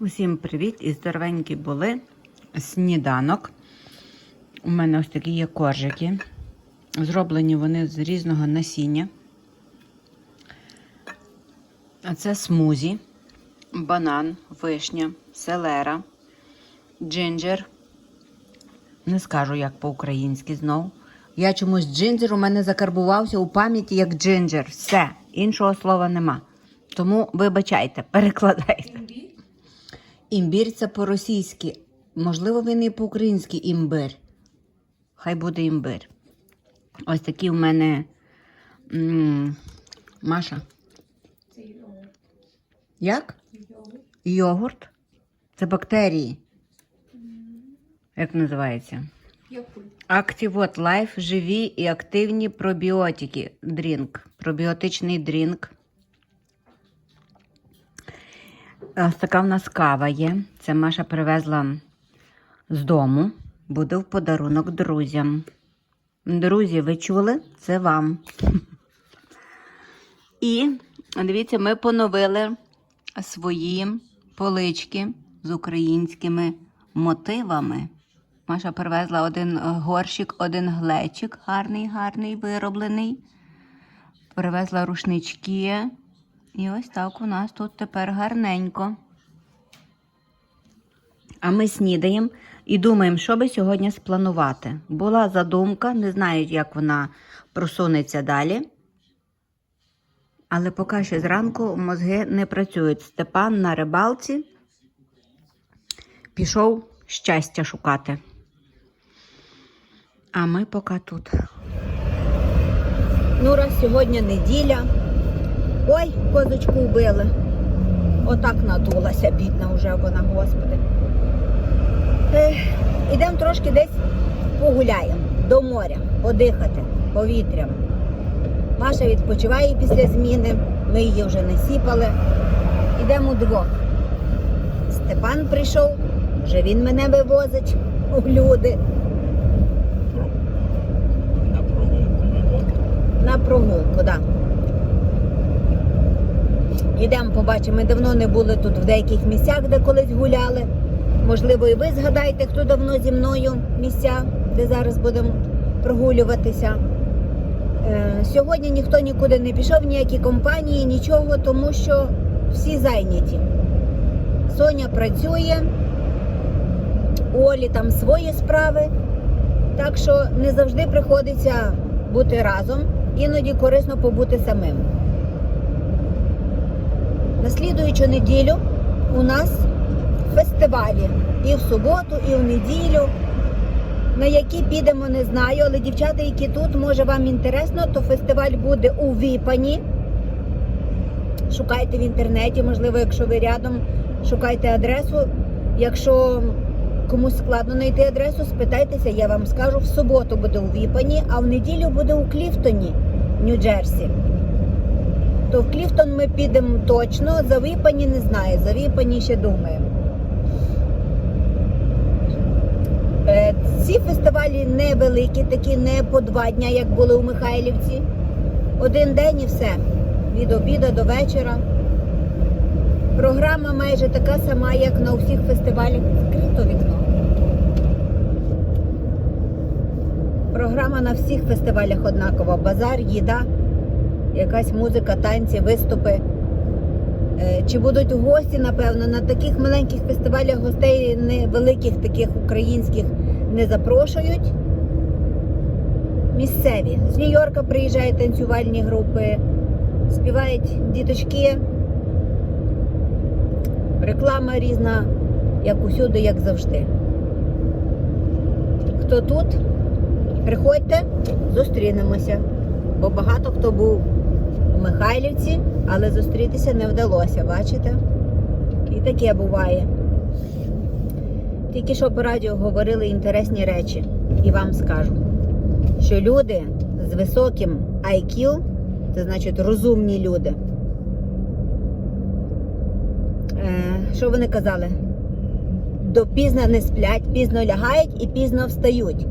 Усім привіт і здоровенькі були. Сніданок. У мене ось такі є коржики. Зроблені вони з різного насіння. А це смузі, банан, вишня, селера, джинджер. Не скажу, як по-українськи знов. Я чомусь джинджер у мене закарбувався у пам'яті як джинджер. Все, іншого слова нема. Тому вибачайте, перекладайте. Імбір це по-російськи. Можливо, він і по-українськи імбир. Хай буде імбир. Ось такі в мене м, Маша. Це йогурт. Як? Йогурт. Йогурт. Це бактерії. Як називається? Activot Life живі і активні пробіотики. Дрінк. Пробіотичний дрінк. Така в нас кава є. Це Маша привезла з дому. Буде в подарунок друзям. Друзі, ви чули? Це вам. І дивіться, ми поновили свої полички з українськими мотивами. Маша привезла один горщик, один глечик, гарний, гарний, вироблений. Привезла рушнички. І ось так у нас тут тепер гарненько. А ми снідаємо і думаємо, що би сьогодні спланувати. Була задумка, не знаю, як вона просунеться далі. Але поки що зранку мозги не працюють. Степан на рибалці пішов щастя шукати. А ми поки тут. Ну, раз сьогодні неділя. Ой, козочку вбили. Отак надулася, бідна вже вона, господи. Ідемо трошки десь погуляємо до моря, подихати повітрям. Маша відпочиває після зміни, ми її вже не сіпали. Ідемо удвох. Степан прийшов, вже він мене вивозить у люди. На прогулку, так. Да. Ідемо, побачимо. Ми давно не були тут в деяких місцях, де колись гуляли. Можливо, і ви згадаєте, хто давно зі мною місця, де зараз будемо прогулюватися. Е, Сьогодні ніхто нікуди не пішов, ніякі компанії, нічого, тому що всі зайняті. Соня працює, у Олі там свої справи. Так що не завжди приходиться бути разом, іноді корисно побути самим. На слідуючу неділю у нас фестивалі і в суботу, і в неділю. На які підемо, не знаю, але дівчата, які тут, може вам інтересно, то фестиваль буде у Віпані. Шукайте в інтернеті, можливо, якщо ви рядом, шукайте адресу. Якщо комусь складно знайти адресу, спитайтеся, я вам скажу, в суботу буде у Віпані, а в неділю буде у Кліфтоні, Нью-Джерсі. То в Кліфтон ми підемо точно, за Віпані не знаю, за Віпані ще думаємо. Е, Ці фестивалі невеликі, такі не по два дня, як були у Михайлівці. Один день і все. Від обіду до вечора. Програма майже така сама, як на усіх фестивалях. Скрито вікно. Програма на всіх фестивалях однакова. Базар, їда, якась музика, танці, виступи. Е, Чи будуть гості, напевно, на таких маленьких фестивалях гостей невеликих, таких українських не запрошують. Місцеві. З Нью-Йорка приїжджають танцювальні групи, співають діточки. Реклама різна, як усюди, як завжди. Хто тут? Приходьте, зустрінемося. Бо багато хто був Михайлівці, але зустрітися не вдалося, бачите? І таке буває. Тільки що по радіо говорили інтересні речі. І вам скажу, що люди з високим IQ, це значить розумні люди. Е, що вони казали? Допізно не сплять, пізно лягають і пізно встають.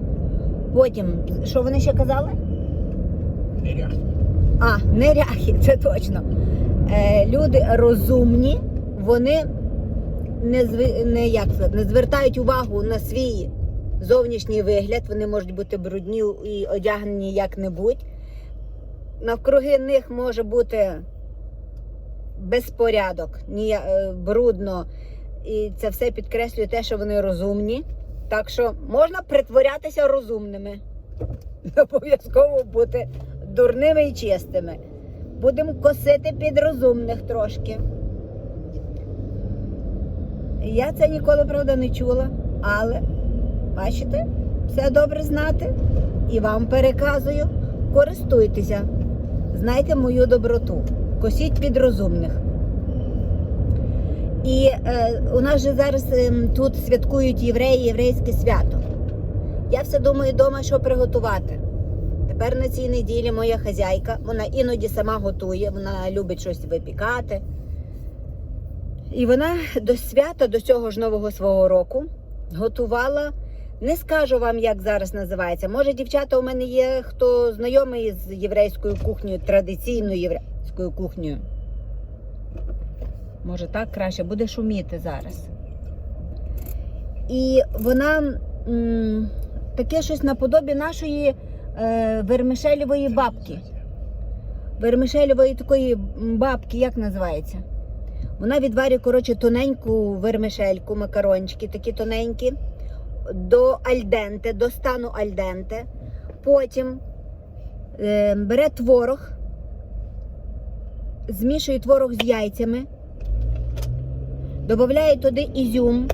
Потім, що вони ще казали? Неряхи. А, неряхи, це точно. Е, люди розумні, вони не, зви- не, як сказати, не звертають увагу на свій зовнішній вигляд. Вони можуть бути брудні і одягнені як-небудь. Навкруги них може бути безпорядок, ні, е, брудно. І це все підкреслює те, що вони розумні. Так що можна притворятися розумними. Обов'язково бути дурними і чистими. Будемо косити під розумних трошки. Я це ніколи, правда, не чула, але бачите, все добре знати. І вам переказую. Користуйтеся. Знайте мою доброту. Косіть під розумних. І е, у нас же зараз ем, тут святкують євреї єврейське свято. Я все думаю вдома, що приготувати. Тепер на цій неділі моя хазяйка, вона іноді сама готує, вона любить щось випікати. І вона до свята, до цього ж нового свого року, готувала. Не скажу вам, як зараз називається. Може, дівчата у мене є, хто знайомий з єврейською кухнею, традиційною єврейською кухнею. Може, так краще буде шуміти зараз. І вона м, таке щось наподобі нашої е, вермишелєвої бабки. Вермишелєвої такої бабки, як називається? Вона відварює, коротше, тоненьку вермишельку, макарончики такі тоненькі, до альденте, до стану альденте. Потім е, бере творог, змішує творог з яйцями, додає туди ізюм,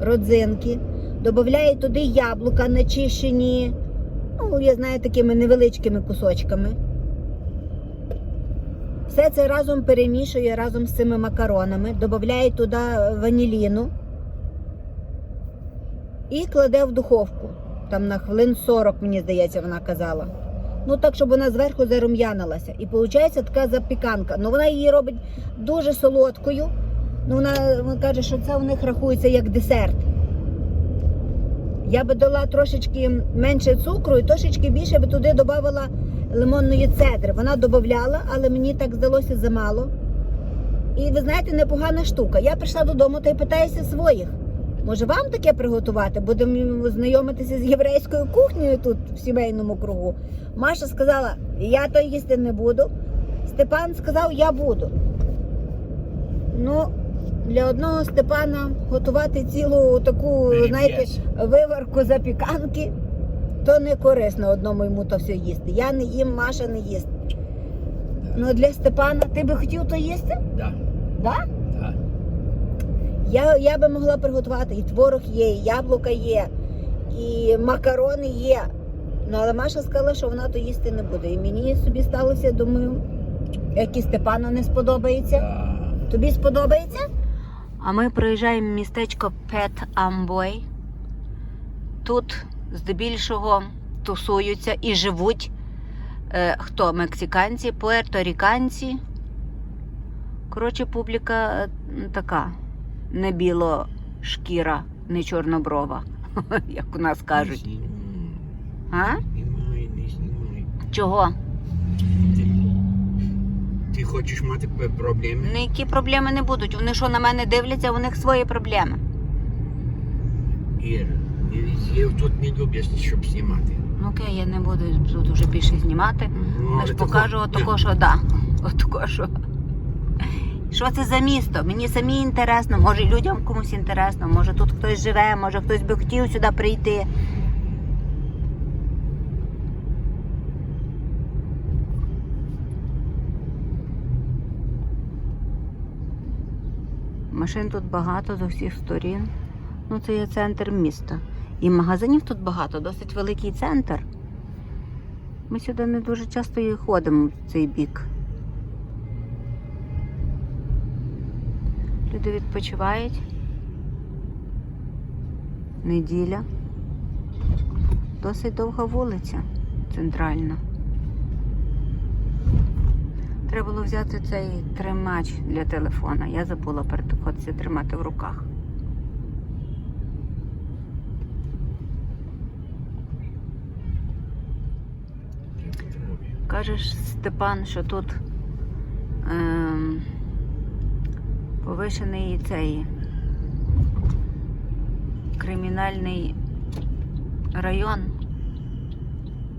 родзинки, додає туди яблука начищені, ну, я знаю, такими невеличкими кусочками. Все це разом перемішує разом з цими макаронами, додає туди ваніліну і кладе в духовку. Там на хвилин 40, мені здається, вона казала. Ну так, щоб вона зверху зарум'янилася. І виходить така запіканка. Ну вона її робить дуже солодкою. Ну вона, вона каже, що це у них рахується як десерт. Я би дала трошечки менше цукру і трошечки більше би туди додавала лимонної цедри. Вона додавала, але мені так здалося замало. І ви знаєте, непогана штука. Я прийшла додому та й питаюся своїх. Може вам таке приготувати? Будемо знайомитися з єврейською кухнею тут в сімейному кругу. Маша сказала, я то їсти не буду. Степан сказав, я буду. Ну, для одного Степана готувати цілу таку, знаєте, виварку запіканки, то не корисно одному йому то все їсти. Я не їм, Маша не їсть. Ну для Степана, ти би хотів то їсти? Да, Да? да. Я, я би могла приготувати і творог є, і яблука є, і макарони є. Ну, але Маша сказала, що вона то їсти не буде. І мені собі сталося, думаю, як і Степану не сподобається. Да. Тобі сподобається? А ми приїжджаємо в містечко Пет Амбой. Тут здебільшого тусуються і живуть е, хто? Мексиканці, пуерторіканці. Коротше, публіка е, така, не білошкіра, не чорноброва, як у нас кажуть. А? Чого? Ти, хочеш мати проблеми? Ніякі проблеми не будуть. Вони що на мене дивляться, у них свої проблеми. Ір, не тут не люблять, щоб знімати. Ну окей, я не буду тут уже більше знімати. Ну, але покажу тако- отако, що да. Отако, що. Що це за місто? Мені самі інтересно, може людям комусь інтересно, може тут хтось живе, може хтось би хотів сюди прийти. Машин тут багато з усіх сторін. Ну, це є центр міста. І магазинів тут багато, досить великий центр. Ми сюди не дуже часто і ходимо в цей бік. Люди відпочивають. Неділя. Досить довга вулиця центральна. Треба було взяти цей тримач для телефона. Я забула перетиходці тримати в руках. Кажеш, Степан, що тут ем, повишений цей кримінальний район.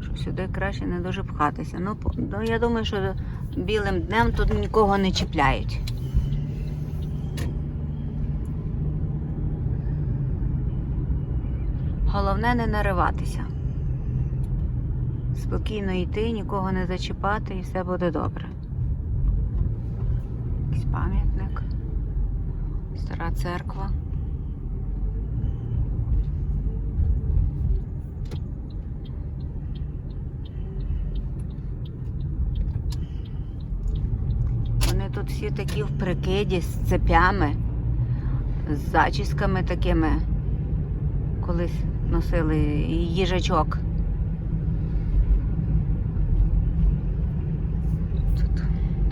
Що сюди краще не дуже пхатися. Ну, ну, я думаю, що білим днем тут нікого не чіпляють. Головне не нариватися. Спокійно йти, нікого не зачіпати і все буде добре. Якийсь пам'ятник. Стара церква. Вони тут всі такі в прикиді з цепями, з зачісками такими. Колись носили їжачок. Тут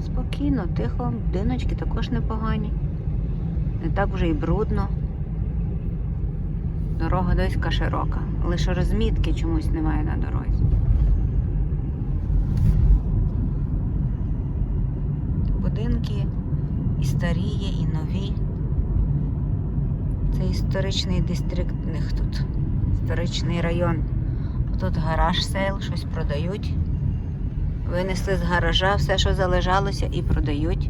спокійно, тихо, будиночки також непогані. Не так вже і брудно. Дорога доська широка. Лише розмітки чомусь немає на дорозі. Будинки і старі і нові. Це історичний дистрикт в них тут. Історичний район. Тут гараж сейл, щось продають. Винесли з гаража все, що залежалося, і продають.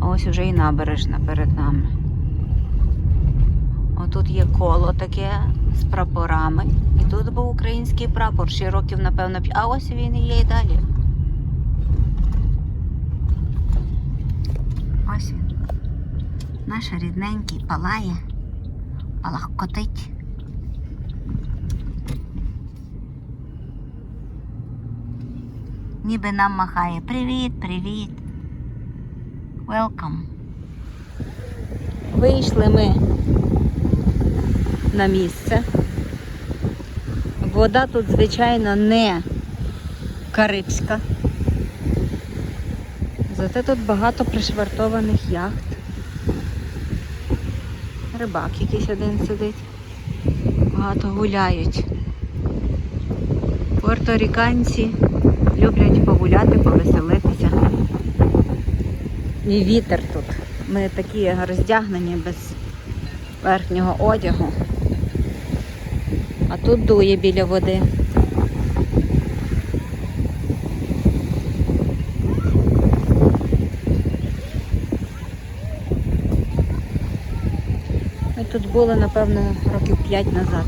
А ось уже і набережна перед нами. Отут є коло таке з прапорами. І тут був український прапор, ще років, напевно. А ось він і є і далі. Ось. Наш рідненький палає, палахкотить. Ніби нам махає. Привіт, привіт. Welcome. Вийшли ми на місце. Вода тут, звичайно, не карибська. Зате тут багато пришвартованих яхт. Рибак якийсь один сидить. Багато гуляють. Порторіканці люблять погуляти, повеселитися. І вітер тут. Ми такі роздягнені без верхнього одягу. А тут дує біля води. Ми тут були, напевно, років 5 назад.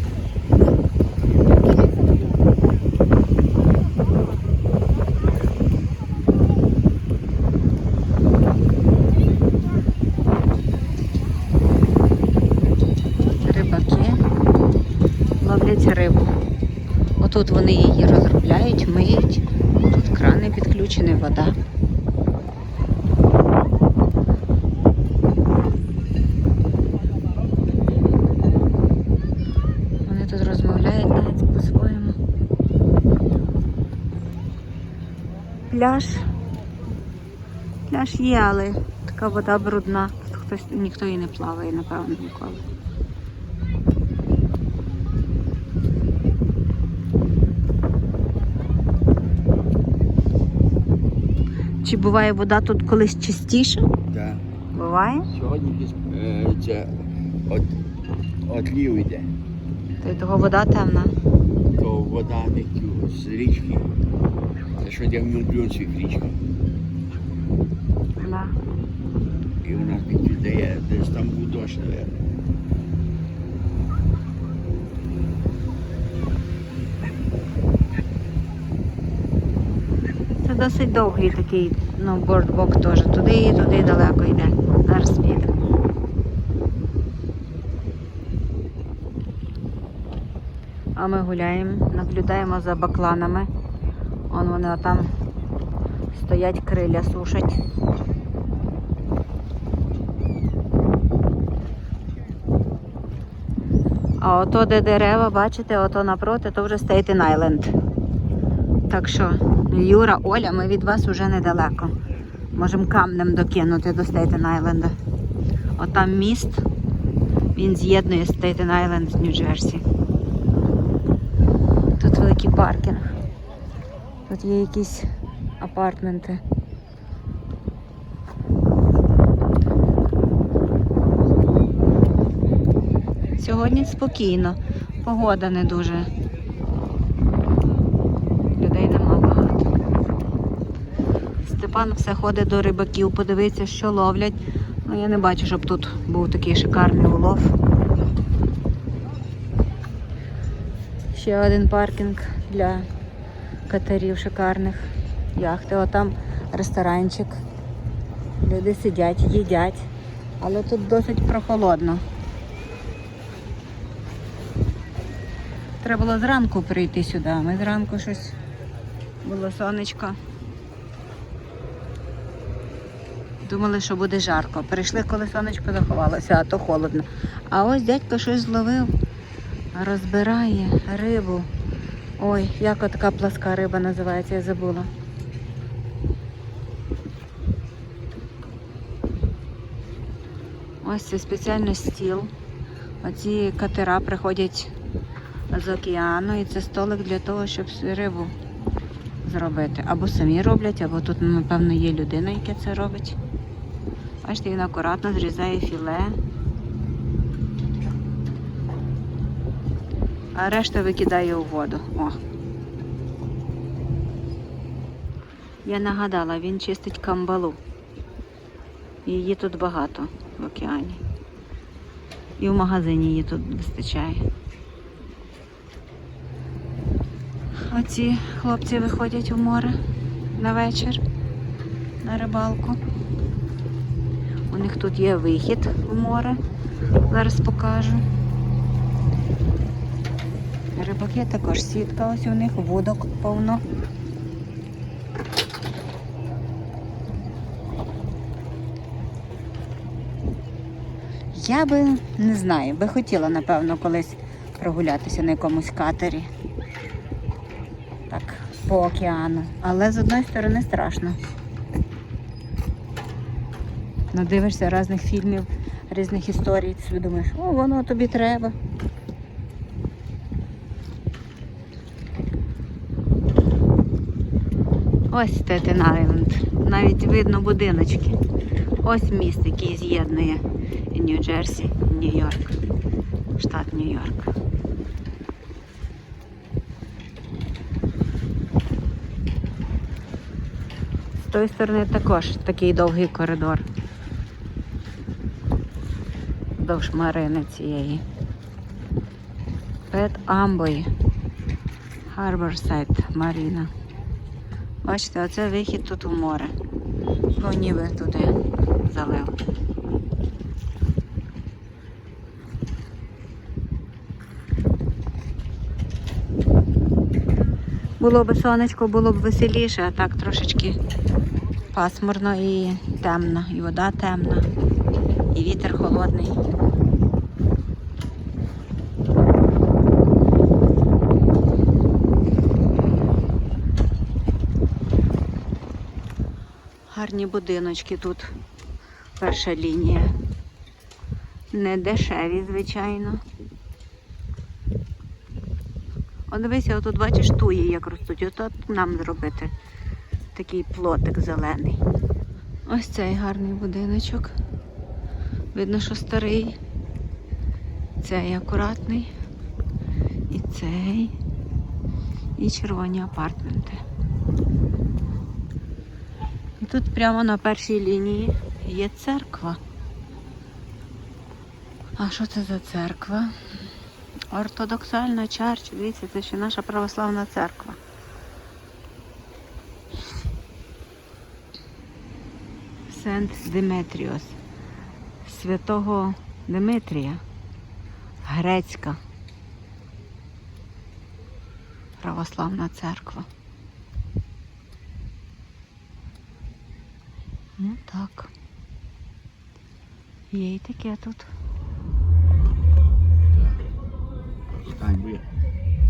Рибаки ловлять рибу. Отут вони її розробляють, миють. Тут крани підключені, вода. Вони тут розмовляють навіть по-своєму. Пляж. Пляж є, але така вода брудна. Тут хтось ніхто і не плаває, напевно, ніколи. Чи буває вода тут колись чистіша? Так. Буває? Сьогодні е, це от, отлів йде. То й того вода темна. То вода не з річки. Це що йде в мільйонців річка. Да. І у нас віддає, десь там був дощ, наверное. Це досить довгий такий, ну, бордвок теж. Туди і туди далеко йде. Зараз підемо. А ми гуляємо, наблюдаємо за бакланами. Он вони там стоять, криля сушать. А ото, де дерева, бачите, ото напроти, то вже Стейтен Айленд. Так що, Юра, Оля, ми від вас уже недалеко. Можемо камнем докинути до Стейтен Айленда. Отам міст, він з'єднує Стейтен Айленд з Нью-Джерсі. Тут великий паркінг. Тут є якісь апартменти. Сьогодні спокійно. Погода не дуже. Людей нема багато. Степан все ходить до рибаків, подивиться, що ловлять. Ну, я не бачу, щоб тут був такий шикарний улов. Ще один паркінг для катерів шикарних. Яхти. Отам ресторанчик. Люди сидять, їдять. Але тут досить прохолодно. Треба було зранку прийти сюди. Ми зранку щось було сонечко. Думали, що буде жарко. Прийшли, коли сонечко заховалося, а то холодно. А ось дядько щось зловив, розбирає рибу. Ой, як така пласка риба називається, я забула. Ось це спеціально стіл. Оці катера приходять з океану і це столик для того, щоб рибу зробити. Або самі роблять, або тут, напевно, є людина, яка це робить. Бачите, він акуратно зрізає філе. А решта викидає у воду. О. Я нагадала, він чистить камбалу. Її тут багато в океані. І в магазині її тут вистачає. Оці хлопці виходять у море на вечір на рибалку. У них тут є вихід в море. Зараз покажу. Рибаки також сітка, ось у них вудок повно. Я би не знаю, би хотіла, напевно, колись прогулятися на якомусь катері. Так, по океану. Але з одної сторони страшно. Надивишся різних фільмів, різних історій, ти думаєш, о, воно тобі треба. Ось Стетен Айленд. Навіть видно будиночки. Ось міст, який з'єднує Нью-Джерсі, Нью-Йорк, штат Нью-Йорк. З тої сторони також такий довгий коридор. Довж марини цієї. Пет Амбой. Харборсайд Маріна. Бачите, оце вихід тут у море. Ну ніби туди залив. Було б сонечко, було б веселіше, а так трошечки пасмурно і темно, і вода темна, і вітер холодний. Гарні будиночки тут. Перша лінія. Не дешеві, звичайно. О, дивися, отут бачиш туї, як ростуть. Ото нам зробити такий плотик зелений. Ось цей гарний будиночок. Видно, що старий. Цей акуратний. І цей. І червоні апартменти. Тут прямо на першій лінії є церква. А що це за церква? Ортодоксальна чарч, дивіться, це ще наша православна церква. Сент Диметріос. Святого Димитрія. Грецька. Православна церква. Ну так. Є і таке тут.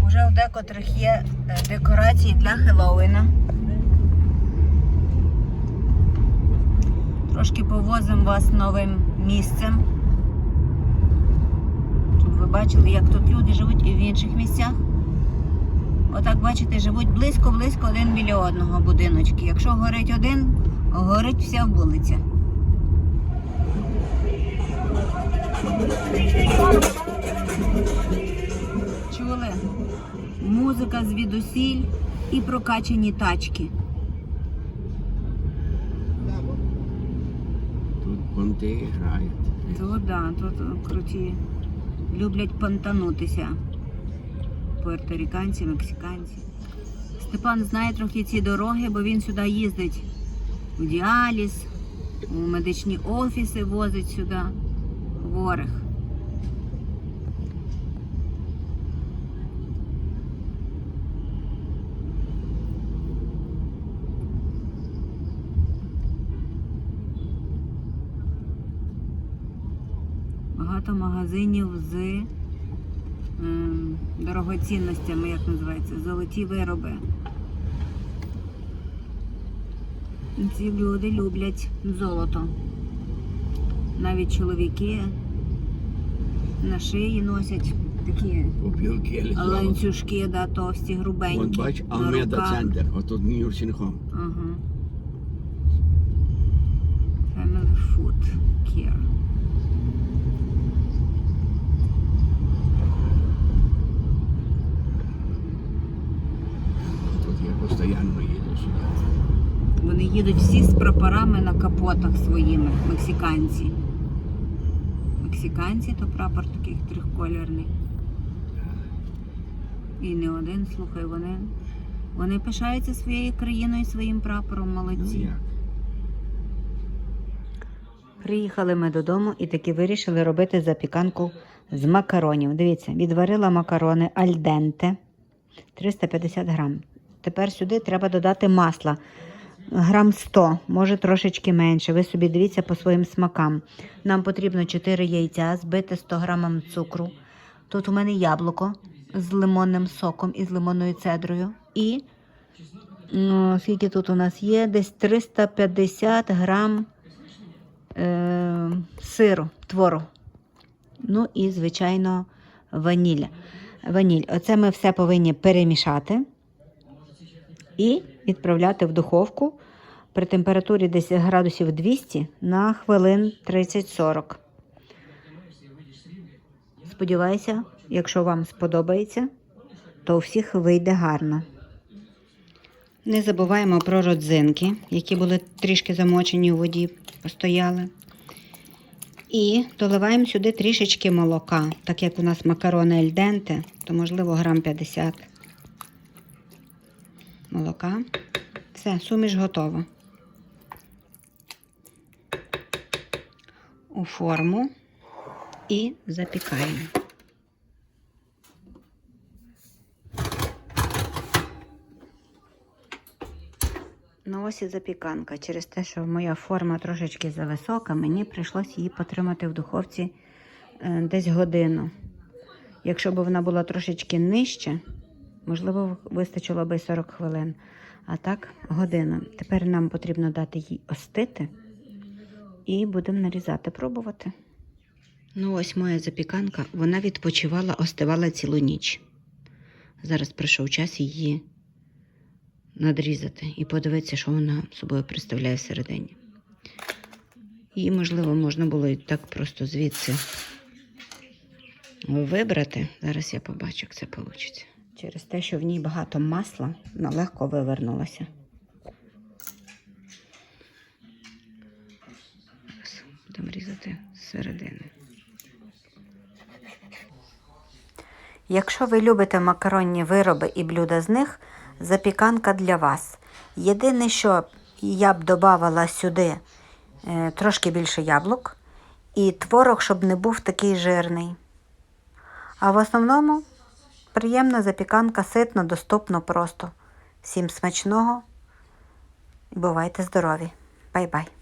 Уже в декотрих є е, декорації для Хеллоуіна. Трошки повозимо вас новим місцем. Щоб ви бачили, як тут люди живуть і в інших місцях. Отак, бачите, живуть близько-близько один біля одного будиночки. Якщо горить один, горить вся вулиця. Чули? Музика звідусіль і прокачані тачки. Тут понти грають. То да, тут е, круті. Люблять понтанутися. Пуерториканці, мексиканці. Степан знає трохи ці дороги, бо він сюди їздить в діаліз, у медичні офіси возить сюди хворих. Багато магазинів з ем, дорогоцінностями, як називається, золоті вироби. Ці люди люблять золото. Навіть чоловіки на шиї носять такі ланцюжки, да, товсті, грубенькі. От бач, Алмеда центр, отут Нью-Йорк Ага. Family Food Care. Тут я постійно їду сюди. Вони їдуть всі з прапорами на капотах своїми, мексиканці. Мексиканці то прапор такий трьохкольорний. І не один, слухай, вони, вони пишаються своєю країною, своїм прапором, Ну молодці. Приїхали ми додому і таки вирішили робити запіканку з макаронів. Дивіться, відварила макарони альденте 350 грам. Тепер сюди треба додати масла. Грам 100, може трошечки менше. Ви собі дивіться по своїм смакам. Нам потрібно 4 яйця, збити 100 грамом цукру. Тут у мене яблуко з лимонним соком і з лимонною цедрою. І ну, скільки тут у нас є? Десь 350 грам е, сиру, твору. Ну і, звичайно, ваніль. Ваніль. Оце ми все повинні перемішати і відправляти в духовку при температурі десь градусів 200 на хвилин 30-40. Сподіваюся, якщо вам сподобається, то у всіх вийде гарно. Не забуваємо про родзинки, які були трішки замочені у воді, постояли. І доливаємо сюди трішечки молока, так як у нас макарони ельденте, то можливо грам 50 молока. Все, суміш готова. У форму і запікаємо. Ну ось і запіканка. Через те, що моя форма трошечки зависока, мені прийшлося її потримати в духовці е, десь годину. Якщо б вона була трошечки нижче, можливо, вистачило би 40 хвилин. А так, година. Тепер нам потрібно дати їй остити і будемо нарізати, пробувати. Ну, ось моя запіканка, вона відпочивала, остивала цілу ніч. Зараз прийшов час її надрізати і подивитися, що вона собою представляє всередині. Її, можливо, можна було і так просто звідси вибрати. Зараз я побачу, як це вийде. Через те, що в ній багато масла, вона легко вивернулася. Будемо різати зсередини. Якщо ви любите макаронні вироби і блюда з них, запіканка для вас. Єдине, що я б додавала сюди е, трошки більше яблук і творог, щоб не був такий жирний. А в основному приємна запіканка, ситно, доступно просто. Всім смачного і бувайте здорові. Бай-бай!